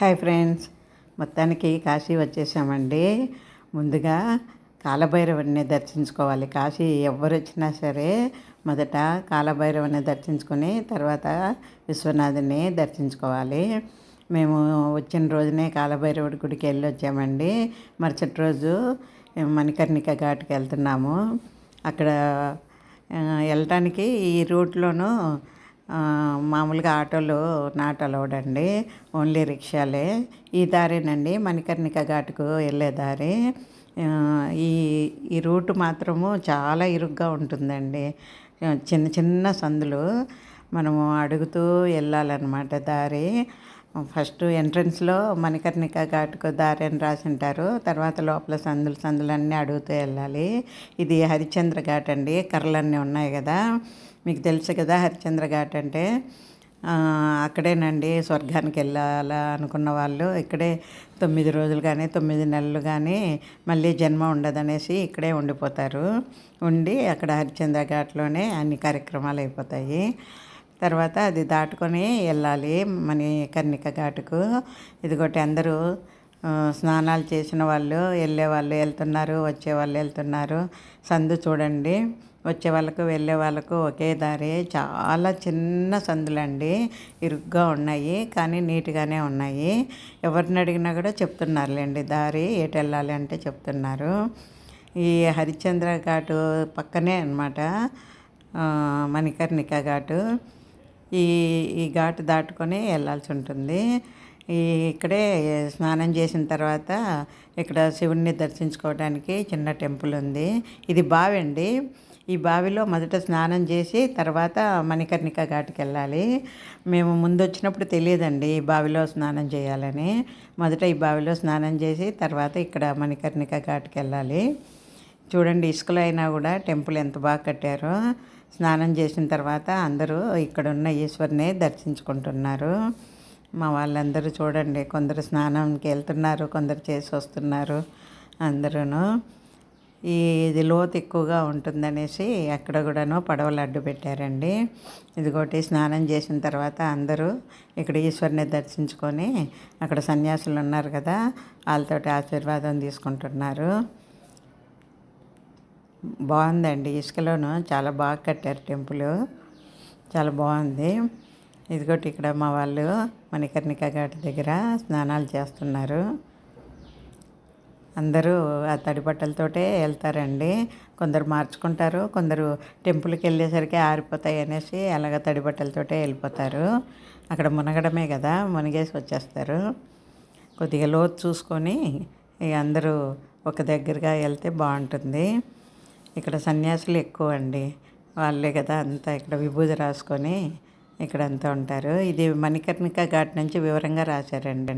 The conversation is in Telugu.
Hi friends. మొత్తానికి కాశీ వచ్చేసామండి. ముందుగా కాలభైరవుని దర్శించుకోవాలి. కాశీ ఎవరు వచ్చినా సరే మొదట కాలభైరవుని దర్శించుకొని తర్వాత విశ్వనాథుని దర్శించుకోవాలి. మేము వచ్చిన రోజునే కాలభైరవుడి గుడికి వెళ్ళి వచ్చామండి మరుసటి రోజు మణికర్ణిక ఘాట్కి వెళ్తున్నాము. అక్కడ వెళ్ళటానికి ఈ రూట్లోనూ మామూలుగా ఆటోలు నాట్ అలౌడ్ అండి. ఓన్లీ రిక్షాలే. ఈ దారేనండి మణికర్ణిక ఘాటుకు వెళ్ళే దారి. ఈ ఈ రూట్ మాత్రము చాలా ఇరుగ్గా ఉంటుందండి. చిన్న చిన్న సందులు మనము అడుగుతూ వెళ్ళాలన్నమాట దారి. ఫస్ట్ ఎంట్రన్స్లో మణికర్ణిక ఘాటుకు దారి అని రాసి ఉంటారు తర్వాత లోపల సందులు సందులన్నీ అడుగుతూ వెళ్ళాలి. ఇది హరిచంద్ర ఘాట్ అండి. కర్రలన్నీ ఉన్నాయి కదా. మీకు తెలుసు కదా హరిశ్చంద్ర ఘాట్ అంటే? అక్కడేనండి స్వర్గానికి వెళ్ళాలా అనుకున్న వాళ్ళు. ఇక్కడే తొమ్మిది రోజులు కానీ తొమ్మిది నెలలు కానీ మళ్ళీ జన్మ ఉండదనేసి ఇక్కడే ఉండిపోతారు. ఉండి అక్కడ హరిశ్చంద్ర ఘాట్లోనే అన్ని కార్యక్రమాలు అయిపోతాయి. తర్వాత అది దాటుకొని వెళ్ళాలి మన కర్ణిక ఘాటుకు. ఇదిగోటి అందరూ స్నానాలు చేసిన వాళ్ళు వెళ్ళే వాళ్ళు వెళ్తున్నారు వచ్చే వాళ్ళు వెళ్తున్నారు. సందు చూడండి. వచ్చే వాళ్ళకు వెళ్ళే వాళ్ళకు ఒకే దారి. చాలా చిన్న సందులండి. ఇరుగ్గా ఉన్నాయి కానీ నీట్గానే ఉన్నాయి. ఎవరిని అడిగినా కూడా చెప్తున్నారులేండి. దారి ఎటు వెళ్ళాలి అంటే చెప్తున్నారు. ఈ హరిశ్చంద్ర ఘాటు పక్కనే అనమాట మణికర్ణిక ఘాటు. ఈ ఈ ఘాటు దాటుకొని వెళ్ళాల్సి ఉంటుంది. ఈ ఇక్కడే స్నానం చేసిన తర్వాత ఇక్కడ శివుణ్ణి దర్శించుకోవడానికి చిన్న టెంపుల్ ఉంది. ఇది బావి అండి. ఈ బావిలో మొదట స్నానం చేసి తర్వాత మణికర్ణిక ఘాట్కి వెళ్ళాలి. మేము ముందు వచ్చినప్పుడు తెలియదండి ఈ బావిలో స్నానం చేయాలని. మొదట ఈ బావిలో స్నానం చేసి తర్వాత ఇక్కడ మణికర్ణిక ఘాట్కి వెళ్ళాలి. చూడండి ఇసుకలో అయినా కూడా టెంపుల్ ఎంత బాగా కట్టారో. స్నానం చేసిన తర్వాత అందరూ ఇక్కడ ఉన్న ఈశ్వరిని దర్శించుకుంటున్నారు. మా వాళ్ళందరూ చూడండి కొందరు స్నానంకి వెళ్తున్నారు కొందరు చేసి వస్తున్నారు అందరూ ఈ ఇది లోతు ఎక్కువగా ఉంటుందనేసి అక్కడ కూడాను పడవలు అడ్డు పెట్టారండి. ఇదిగోటి స్నానం చేసిన తర్వాత అందరూ ఇక్కడ ఈశ్వరిని దర్శించుకొని అక్కడ సన్యాసులు ఉన్నారు కదా వాళ్ళతోటి ఆశీర్వాదం తీసుకుంటున్నారు. బాగుందండి. ఇసుకలోను చాలా బాగా కట్టారు టెంపుల్. చాలా బాగుంది. ఇదిగోటి ఇక్కడ మా వాళ్ళు మణికర్ణిక ఘాట్ దగ్గర స్నానాలు చేస్తున్నారు. అందరూ ఆ తడి బట్టలతోటే వెళ్తారండి. కొందరు మార్చుకుంటారు కొందరు టెంపుల్కి వెళ్ళేసరికి ఆరిపోతాయి అనేసి అలాగ తడి బట్టలతోటే వెళ్ళిపోతారు. అక్కడ మునగడమే కదా మునిగేసి వచ్చేస్తారు. కొద్దిగా లోతు చూసుకొని అందరూ ఒక దగ్గరగా వెళ్తే బాగుంటుంది. ఇక్కడ సన్యాసులు ఎక్కువ అండి వాళ్ళే కదా అంతా ఇక్కడ విభూతి రాసుకొని ఇక్కడ అంతా ఉంటారు. ఇది మణికర్ణిక ఘాట్ నుంచి వివరంగా రాశారండి.